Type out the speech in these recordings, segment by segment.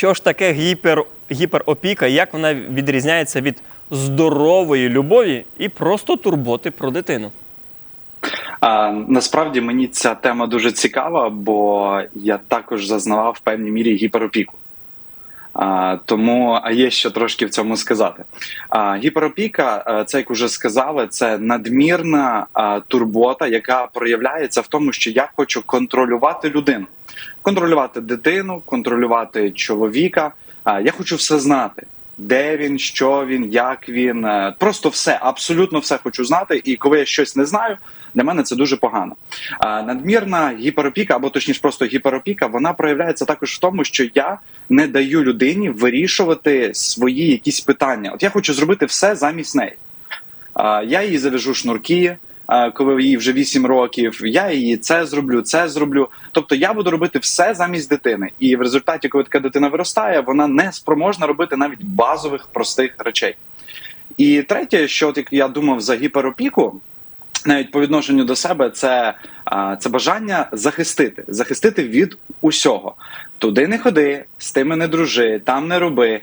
Що ж таке гіпер, гіперопіка, як вона відрізняється від здорової любові і просто турботи про дитину? А, насправді мені ця тема дуже цікава, бо я також зазнавав в певній мірі гіперопіку. А, тому а є що трошки в цьому сказати. А, гіперопіка, а, це як уже сказали, це надмірна а, турбота, яка проявляється в тому, що я хочу контролювати людину, контролювати дитину, контролювати чоловіка. А, я хочу все знати. Де він, що він, як він, е, просто все, абсолютно все хочу знати. І коли я щось не знаю, для мене це дуже погано. Надмірна гіперопіка, або точніше, просто гіперопіка, вона проявляється також в тому, що я не даю людині вирішувати свої якісь питання. От я хочу зробити все замість неї. Я їй завяжу шнурки, коли їй вже 8 років. Я її це зроблю, це зроблю. Тобто я буду робити все замість дитини. І в результаті, коли така дитина виростає, вона не спроможна робити навіть базових простих речей. І третє, що от я думав за гіперопіку, навіть по відношенню до себе, це, це бажання захистити, захистити від усього. Туди не ходи, з тими не дружи, там не роби.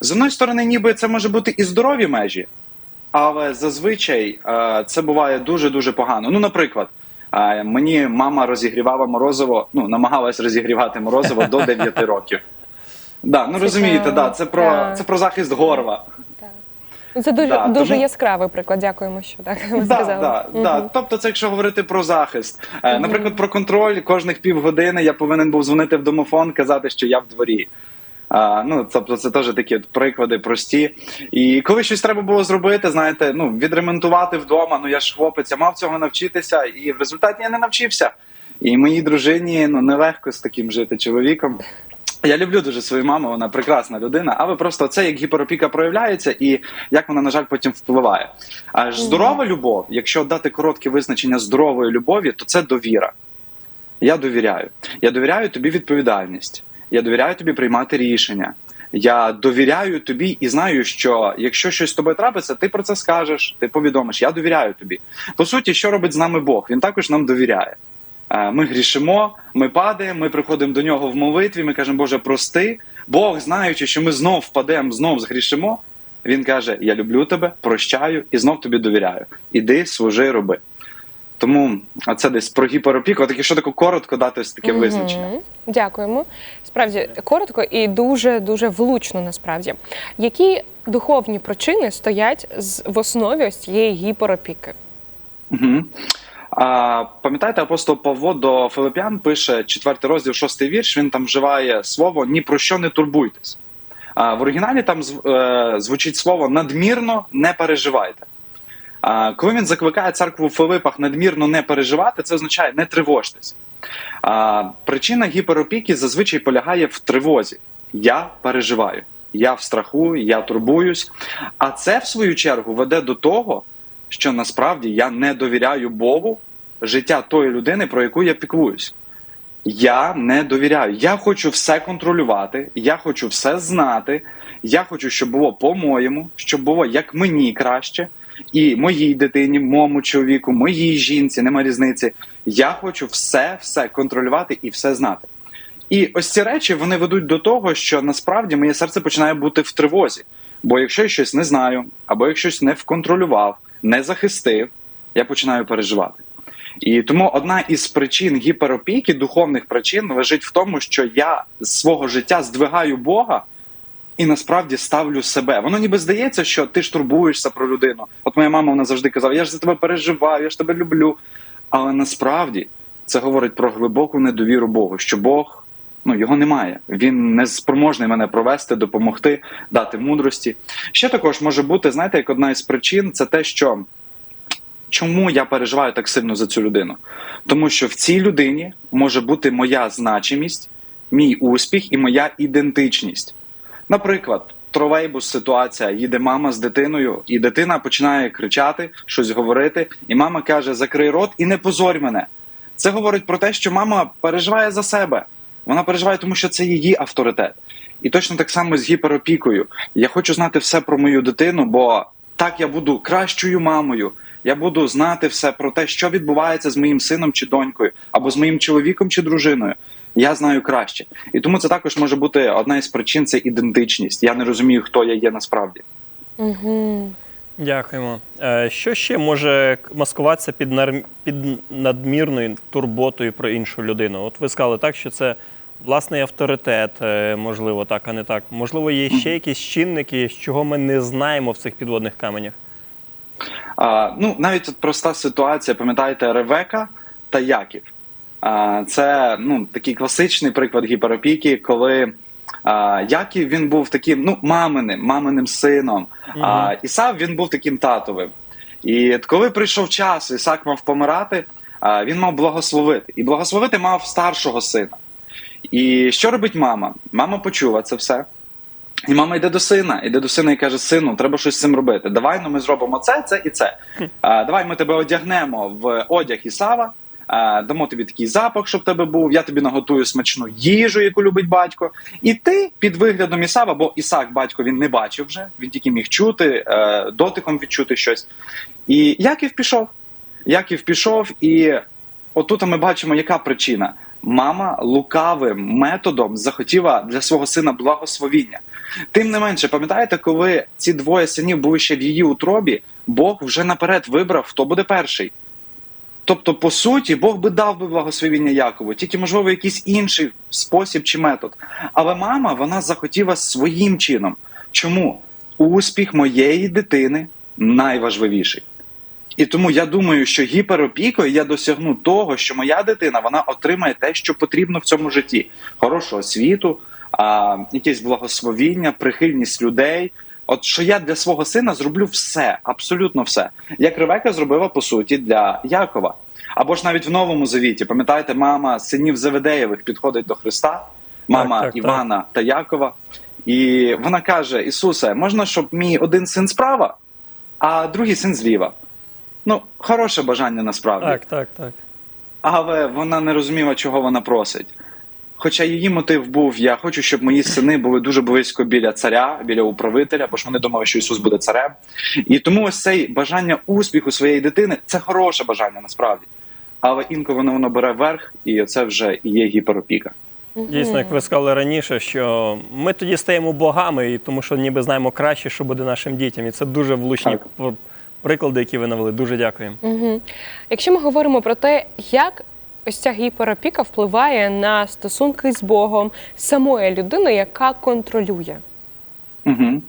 З одної сторони, ніби це може бути і здорові межі, але зазвичай е, це буває дуже дуже погано. Ну, наприклад, е, мені мама розігрівала морозиво, ну намагалась розігрівати морозиво до 9 років. Да, ну розумієте, да, це про Так. це про захист горла. Ну, Це дуже, Да, дуже тому- яскравий приклад. Дякуємо, що так ви Да, сказали. да, Мгм. да. Тобто, це якщо говорити про захист. Е, Наприклад, про контроль кожних півгодини я повинен був дзвонити в домофон, казати, що я в дворі. А, ну, тобто, це теж такі от приклади прості. І коли щось треба було зробити, знаєте, ну відремонтувати вдома. Ну я ж хлопець, я мав цього навчитися, і в результаті я не навчився. І моїй дружині ну нелегко з таким жити чоловіком. Я люблю дуже свою маму, вона прекрасна людина, але просто це як гіперопіка проявляється, і як вона, на жаль, потім впливає. А ж здорова любов, якщо дати коротке визначення здорової любові, то це довіра. Я довіряю. Я довіряю тобі відповідальність. Я довіряю тобі приймати рішення. Я довіряю тобі і знаю, що якщо щось з тобою трапиться, ти про це скажеш, ти повідомиш. Я довіряю тобі. По суті, що робить з нами Бог? Він також нам довіряє. Е, Ми грішимо, ми падаємо, ми приходимо до нього в молитві. Ми кажемо, Боже, прости. Бог, знаючи, що ми знов впадемо, знов згрішимо. Він каже: Я люблю тебе, прощаю і знов тобі довіряю. Іди, служи, роби. Тому це десь про гіперопіку. От якщо тако коротко дати ось таке Мгм. визначення. Дякуємо. Справді коротко і дуже дуже влучно. Насправді, які духовні причини стоять з- в основі ось цієї гіперопіки? Угу. А, пам'ятаєте, апостол Павло до Филип'ян пише четвертий розділ, шостий вірш. Він там вживає слово ні про що не турбуйтесь. А в оригіналі там зв- е, звучить слово надмірно не переживайте. Коли він закликає церкву в Филипах надмірно не переживати, це означає не тривожтесь. Причина гіперопіки зазвичай полягає в тривозі. Я переживаю, я в страху, я турбуюсь. А це, в свою чергу, веде до того, що насправді я не довіряю Богу життя тої людини, про яку я піклуюсь. Я не довіряю. Я хочу все контролювати, я хочу все знати. Я хочу, щоб було по-моєму, щоб було як мені краще, і моїй дитині, моєму чоловіку, моїй жінці, нема різниці. Я хочу все, все контролювати і все знати. І ось ці речі вони ведуть до того, що насправді моє серце починає бути в тривозі. Бо якщо я щось не знаю, або якщо щось не вконтролював, не захистив, я починаю переживати. І тому одна із причин гіперопіки, духовних причин, лежить в тому, що я з свого життя здвигаю Бога і насправді ставлю себе. Воно ніби здається, що ти ж турбуєшся про людину. От моя мама вона завжди казала: я ж за тебе переживаю, я ж тебе люблю. Але насправді це говорить про глибоку недовіру Богу, що Бог ну його немає. Він не спроможний мене провести, допомогти, дати мудрості. Ще також може бути, знаєте, як одна із причин, це те, що чому я переживаю так сильно за цю людину? Тому що в цій людині може бути моя значимість, мій успіх і моя ідентичність. Наприклад, тролейбус ситуація, їде мама з дитиною, і дитина починає кричати, щось говорити, і мама каже: Закрий рот і не позорь мене. Це говорить про те, що мама переживає за себе. Вона переживає, тому що це її авторитет. І точно так само з гіперопікою. Я хочу знати все про мою дитину, бо так я буду кращою мамою. Я буду знати все про те, що відбувається з моїм сином чи донькою, або з моїм чоловіком чи дружиною. Я знаю краще. І тому це також може бути одна із причин це ідентичність. Я не розумію, хто я є насправді. Угу. Дякуємо. Е, Що ще може маскуватися під, нар- під надмірною турботою про іншу людину? От ви сказали так, що це власний авторитет, е, можливо, так, а не так. Можливо, є ще якісь чинники, з чого ми не знаємо в цих підводних каменях. А, ну, навіть от проста ситуація, пам'ятаєте, Ревека та Яків. Це ну, такий класичний приклад гіперопіки, коли а, Яків він був таким ну, маминим, маминим сином, а Ісав він був таким татовим. І коли прийшов час, Ісак мав помирати, а, він мав благословити. І благословити мав старшого сина. І що робить мама? Мама почула це все. І мама йде до сина, йде до сина і каже: Сину, треба щось з цим робити. Давай ну ми зробимо це, це і це. А, давай ми тебе одягнемо в одяг Ісава, дамо тобі такий запах, щоб тебе був. Я тобі наготую смачну їжу, яку любить батько. І ти під виглядом Ісава, бо Ісак батько він не бачив вже, він тільки міг чути, е, дотиком відчути щось. І Яків пішов. Яків пішов, і отут ми бачимо, яка причина. Мама лукавим методом захотіла для свого сина благословіння. Тим не менше, пам'ятаєте, коли ці двоє синів були ще в її утробі, Бог вже наперед вибрав, хто буде перший. Тобто, по суті, Бог би дав би благословіння Якову, тільки, можливо, якийсь інший спосіб чи метод. Але мама вона захотіла своїм чином. Чому? Успіх моєї дитини найважливіший. І тому я думаю, що гіперопікою я досягну того, що моя дитина вона отримає те, що потрібно в цьому житті: хорошу освіту, а, якесь благословіння, прихильність людей. От що я для свого сина зроблю все, абсолютно все, як Ревека зробила по суті для Якова. Або ж навіть в новому завіті, пам'ятаєте, мама синів Заведеєвих підходить до Христа, мама Так, так, так. Івана та Якова, і вона каже: Ісусе, можна, щоб мій один син справа, а другий син зліва. Ну, хороше бажання насправді. Так, так, так. Але вона не розуміла, чого вона просить. Хоча її мотив був: я хочу, щоб мої сини були дуже близько біля царя, біля управителя, бо ж вони думали, що Ісус буде царем. І тому ось це бажання успіху своєї дитини це хороше бажання насправді. Але інколи воно, воно бере верх, і це вже і є гіперопіка. Дійсно, як ви сказали раніше, що ми тоді стаємо богами, і тому що ніби знаємо краще, що буде нашим дітям. І це дуже влучні Так. приклади, які ви навели. Дуже дякуємо. Угу. Якщо ми говоримо про те, як ось ця гіперопіка впливає на стосунки з Богом самої людини, яка контролює. Угу.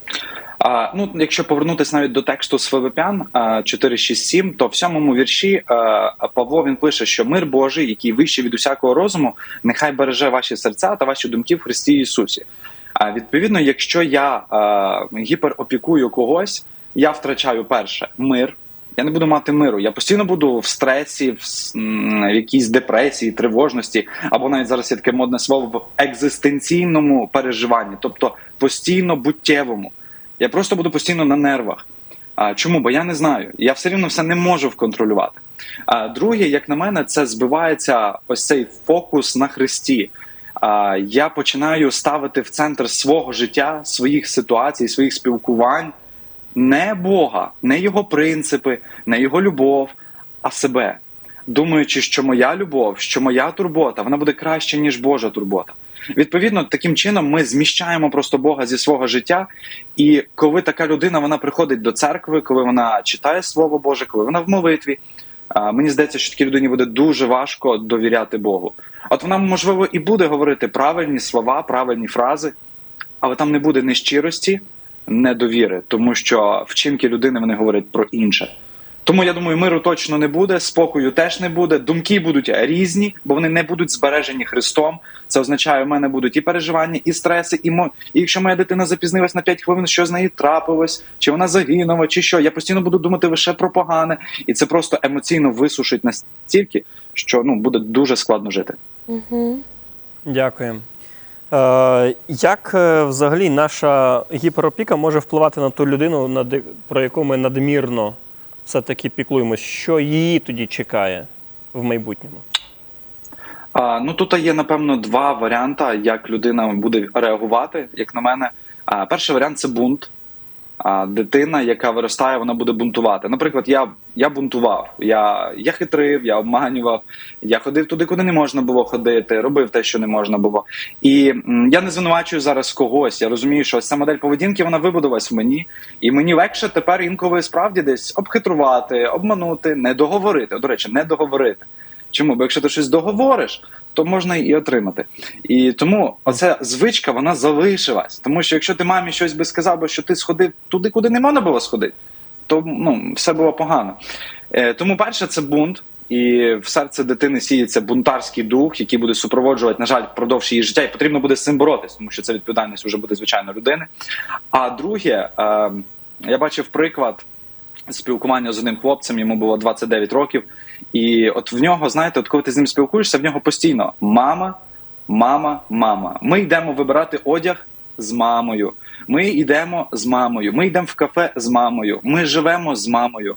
А, ну, якщо повернутися навіть до тексту а, 4.6.7, то в сьомому вірші а, Павло він пише, що мир Божий, який вищий від усякого розуму, нехай береже ваші серця та ваші думки в Христі Ісусі. А відповідно, якщо я а, гіперопікую когось, я втрачаю перше мир. Я не буду мати миру. Я постійно буду в стресі, в, в якійсь депресії, тривожності, або навіть зараз є таке модне слово в екзистенційному переживанні, тобто постійно буттєвому. Я просто буду постійно на нервах. А, чому? Бо я не знаю. Я все рівно все не можу вконтролювати. А друге, як на мене, це збивається ось цей фокус на Христі. А, я починаю ставити в центр свого життя, своїх ситуацій, своїх спілкувань не Бога, не його принципи, не його любов, а себе. Думаючи, що моя любов, що моя турбота, вона буде краще, ніж Божа турбота. Відповідно, таким чином ми зміщаємо просто Бога зі свого життя. І коли така людина вона приходить до церкви, коли вона читає Слово Боже, коли вона в молитві, мені здається, що такій людині буде дуже важко довіряти Богу. От вона, можливо, і буде говорити правильні слова, правильні фрази, але там не буде ні щирості, недовіри, тому що вчинки людини вони говорять про інше. Тому я думаю, миру точно не буде, спокою теж не буде. Думки будуть різні, бо вони не будуть збережені Христом. Це означає, у мене будуть і переживання, і стреси, і мо. І якщо моя дитина запізнилась на 5 хвилин, що з нею трапилось, чи вона загинула, чи що. Я постійно буду думати лише про погане, і це просто емоційно висушить настільки, що ну буде дуже складно жити. Угу. Дякуємо. Е, як е, взагалі наша гіперопіка може впливати на ту людину, про яку ми надмірно все-таки піклуємось? Що її тоді чекає в майбутньому? А, ну тут є напевно два варіанти, як людина буде реагувати, як на мене. А, перший варіант це бунт. А дитина, яка виростає, вона буде бунтувати. Наприклад, я, я бунтував, я, я хитрив, я обманював, я ходив туди, куди не можна було ходити, робив те, що не можна було. І м, я не звинувачую зараз когось. Я розумію, що ось ця модель поведінки вона вибудувалась в мені, і мені легше тепер інколи справді десь обхитрувати, обманути, не договорити. До речі, не договорити. Чому? Бо якщо ти щось договориш, то можна і отримати. І тому оця звичка вона залишилась. Тому що якщо ти мамі щось би сказав, би, що ти сходив туди, куди не можна було сходити, то ну, все було погано. Е, тому перше, це бунт. І в серце дитини сіється бунтарський дух, який буде супроводжувати, на жаль, впродовж її життя, і потрібно буде з цим боротись, тому що це відповідальність вже буде звичайно людини. А друге, е, я бачив приклад спілкування з одним хлопцем, йому було 29 років. І от в нього, знаєте, от коли ти з ним спілкуєшся, в нього постійно мама, мама, мама. Ми йдемо вибирати одяг з мамою. Ми йдемо з мамою. Ми йдемо в кафе з мамою. Ми живемо з мамою.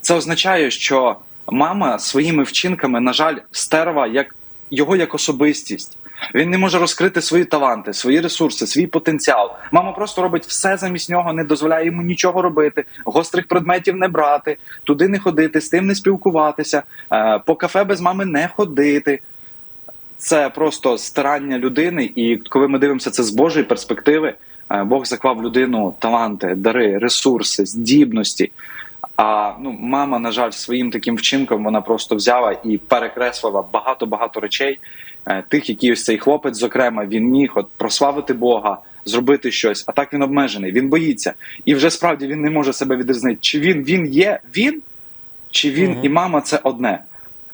Це означає, що мама своїми вчинками, на жаль, стерва як його як особистість. Він не може розкрити свої таланти, свої ресурси, свій потенціал. Мама просто робить все замість нього, не дозволяє йому нічого робити, гострих предметів не брати, туди не ходити, з тим не спілкуватися, е, по кафе без мами не ходити. Це просто старання людини, і коли ми дивимося це з Божої перспективи, е, Бог заклав людину таланти, дари, ресурси, здібності. А ну, мама, на жаль, своїм таким вчинком вона просто взяла і перекреслила багато-багато речей, е, тих, які ось цей хлопець, зокрема, він міг от прославити Бога, зробити щось, а так він обмежений, він боїться. І вже справді він не може себе відрізнити, чи він він є він, чи він Мгм. і мама це одне.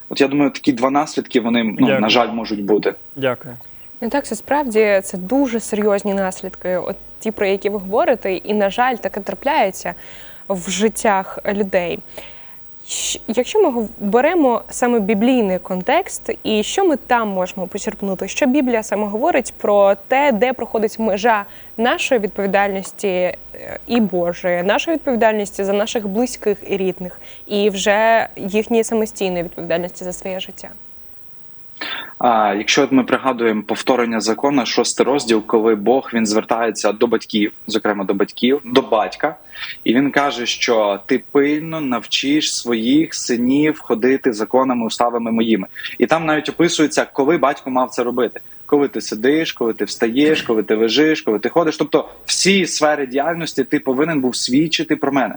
От я думаю, такі два наслідки вони ну, Дякую. на жаль можуть бути. Дякую. Ну так, це справді це дуже серйозні наслідки, от ті, про які ви говорите, і, на жаль, таке трапляється в життях людей. Якщо ми беремо саме біблійний контекст, і що ми там можемо почерпнути? Що Біблія саме говорить про те, де проходить межа нашої відповідальності е, і Божої, нашої відповідальності за наших близьких і рідних, і вже їхньої самостійної відповідальності за своє життя? А якщо ми пригадуємо повторення закону, шостий розділ, коли Бог він звертається до батьків, зокрема до батьків, до батька, і він каже, що ти пильно навчиш своїх синів ходити законами, уставами моїми. І там навіть описується, коли батько мав це робити. Коли ти сидиш, коли ти встаєш, коли ти лежиш, коли ти ходиш. Тобто всі сфери діяльності ти повинен був свідчити про мене.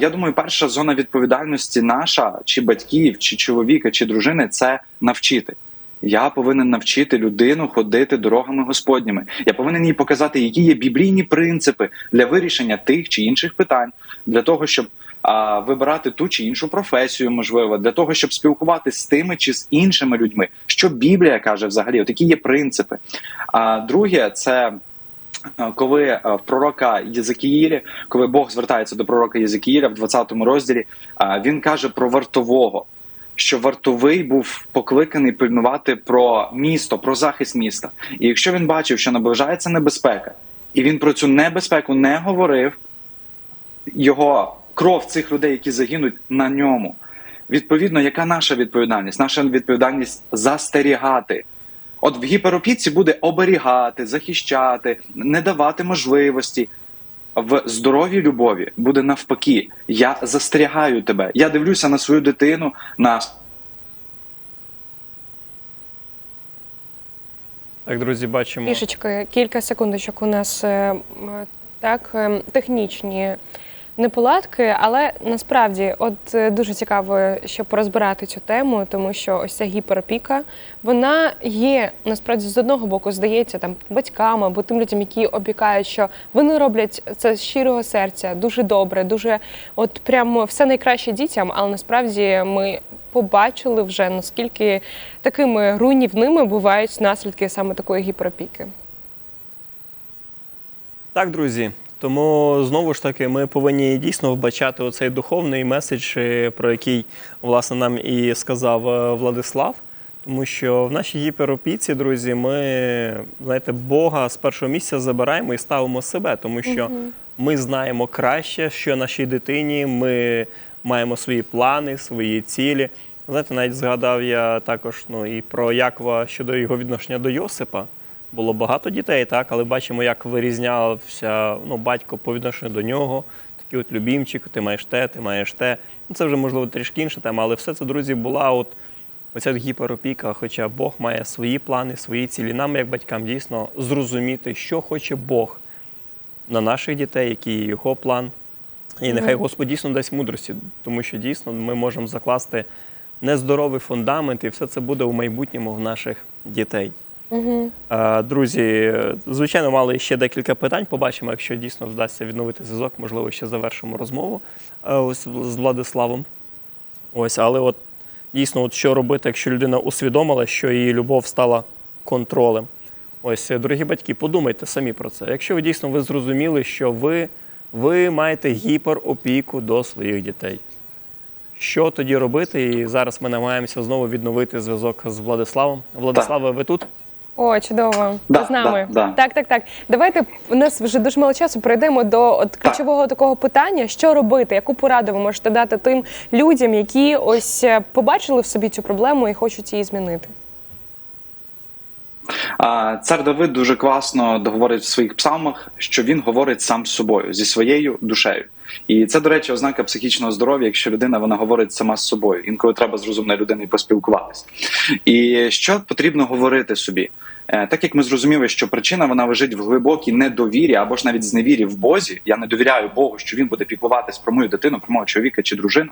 Я думаю, перша зона відповідальності наша, чи батьків, чи чоловіка, чи дружини це навчити. Я повинен навчити людину ходити дорогами Господніми. Я повинен їй показати, які є біблійні принципи для вирішення тих чи інших питань, для того, щоб а, вибирати ту чи іншу професію, можливо, для того, щоб спілкуватися з тими чи з іншими людьми. Що Біблія каже взагалі? От які є принципи. А друге, це е, коли е, в пророка Єзекіїлі, коли Бог звертається до пророка Єзекіїля в 20 розділі, він каже про вартового що вартовий був покликаний пильнувати про місто, про захист міста. І якщо він бачив, що наближається небезпека, і він про цю небезпеку не говорив, його кров цих людей, які загинуть на ньому. Відповідно, яка наша відповідальність? Наша відповідальність застерігати. От в гіперопіці буде оберігати, захищати, не давати можливості. В здоровій любові буде навпаки. Я застерігаю тебе. Я дивлюся на свою дитину, на Так, друзі, бачимо. Трішечки кілька секундочок у нас е, так е, технічні неполадки, але насправді, от е, дуже цікаво, щоб порозбирати цю тему, тому що ось ця гіперопіка, вона є насправді з одного боку, здається, там батькам або тим людям, які опікають, що вони роблять це з щирого серця, дуже добре, дуже от прямо все найкраще дітям, але насправді ми. Побачили вже наскільки такими руйнівними бувають наслідки саме такої гіперопіки. Так, друзі. Тому знову ж таки ми повинні дійсно вбачати оцей духовний меседж, е, про який власне нам і сказав е, Владислав. Тому що в нашій гіперопіці, друзі, ми знаєте, Бога з першого місця забираємо і ставимо себе, тому що ми знаємо краще, що нашій дитині, ми маємо свої плани, свої цілі. Знаєте, навіть згадав я також ну, і про Якова щодо його відношення до Йосипа. Було багато дітей, так, але бачимо, як вирізнявся ну, батько по відношенню до нього. Такий от любімчик, ти маєш те, ти маєш те. Ну, це вже можливо трішки інша тема, але все це, друзі, була от оця от гіперопіка. Хоча Бог має свої плани, свої цілі. Нам, як батькам, дійсно зрозуміти, що хоче Бог на наших дітей, який його план. І нехай Господь дійсно дасть мудрості, тому що дійсно ми можемо закласти нездоровий фундамент, і все це буде у майбутньому в наших дітей. Угу. Е, Друзі, звичайно, мали ще декілька питань. Побачимо, якщо дійсно вдасться відновити зв'язок, можливо, ще завершимо розмову е, ось з Владиславом. Ось, але от дійсно, от що робити, якщо людина усвідомила, що її любов стала контролем. Ось, е, дорогі батьки, подумайте самі про це. Якщо ви дійсно ви зрозуміли, що ви, ви маєте гіперопіку до своїх дітей. Що тоді робити? І зараз ми намагаємося знову відновити зв'язок з Владиславом. Владиславе, ви тут? О, чудово. Да, з нами. да, да. Так, так, так. Давайте у нас вже дуже мало часу. Перейдемо до от ключового такого питання: що робити, яку пораду ви можете дати тим людям, які ось е, побачили в собі цю проблему і хочуть її змінити. Цар Давид дуже класно говорить в своїх псалмах, що він говорить сам з собою, зі своєю душею. І це, до речі, ознака психічного здоров'я, якщо людина вона говорить сама з собою. Інколи треба з розумною людиною поспілкуватись. І що потрібно говорити собі? Е, Так як ми зрозуміли, що причина вона лежить в глибокій недовірі або ж навіть зневірі в Бозі, я не довіряю Богу, що він буде піклуватись про мою дитину, про мого чоловіка чи дружину.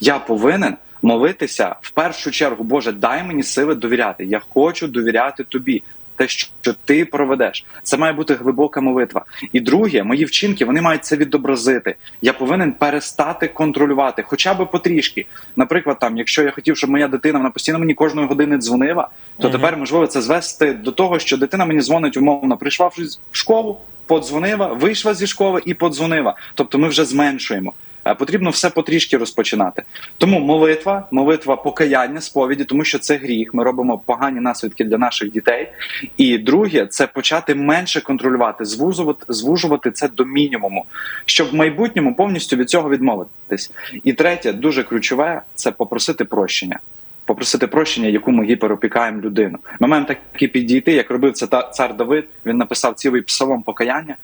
Я повинен молитися в першу чергу, Боже, дай мені сили довіряти. Я хочу довіряти тобі. Те, що ти проведеш, це має бути глибока молитва. І друге, мої вчинки вони мають це відобразити. Я повинен перестати контролювати, хоча б потрішки. Наприклад, там, якщо я хотів, щоб моя дитина вона постійно мені кожної години дзвонила, то Мгм. тепер можливо це звести до того, що дитина мені дзвонить умовно, прийшла в школу, подзвонила, вийшла зі школи і подзвонила. Тобто ми вже зменшуємо. Потрібно все потрішки розпочинати. Тому молитва, молитва покаяння, сповіді, тому що це гріх. Ми робимо погані наслідки для наших дітей. І друге, це почати менше контролювати, звужувати, звужувати це до мінімуму, щоб в майбутньому повністю від цього відмовитись. І третє, дуже ключове, це попросити прощення. Попросити прощення, яку ми гіперопікаємо людину. Ми маємо таки підійти, як робив це цар Давид. Він написав цілий псалом покаяння.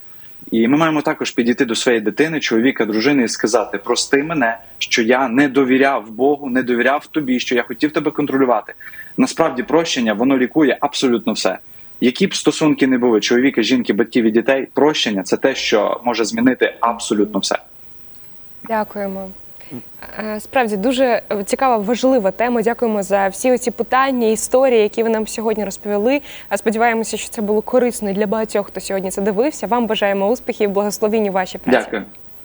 І ми маємо також підійти до своєї дитини, чоловіка, дружини і сказати: прости мене, що я не довіряв Богу, не довіряв тобі, що я хотів тебе контролювати. Насправді, прощення воно лікує абсолютно все. Які б стосунки не були чоловіка, жінки, батьків і дітей, прощення це те, що може змінити абсолютно все. Дякуємо. Е, Справді дуже цікава, важлива тема. Дякуємо за всі ці питання, історії, які ви нам сьогодні розповіли. А Сподіваємося, що це було корисно для багатьох, хто сьогодні це дивився. Вам бажаємо успіхів, благословінь у вашій праці. Дякую,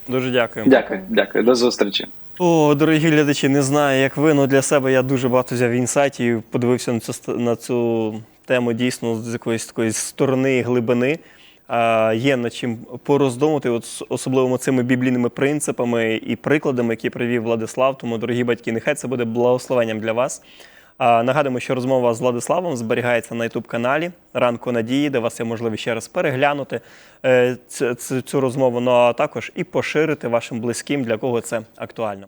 Дуже дякуємо. дякую, дякую. До зустрічі. О, дорогі глядачі, не знаю, як ви, але для себе я дуже багато взяв інсайтів, подивився на цю, на цю тему дійсно з якоїсь такої сторони і глибини. Є над чим пороздумати, от, особливо цими біблійними принципами і прикладами, які привів Владислав. Тому, дорогі батьки, нехай це буде благословенням для вас. Нагадуємо, що розмова з Владиславом зберігається на youtube каналі Ранку Надії, де вас є можливість ще раз переглянути е, цю розмову, ну а також і поширити вашим близьким, для кого це актуально.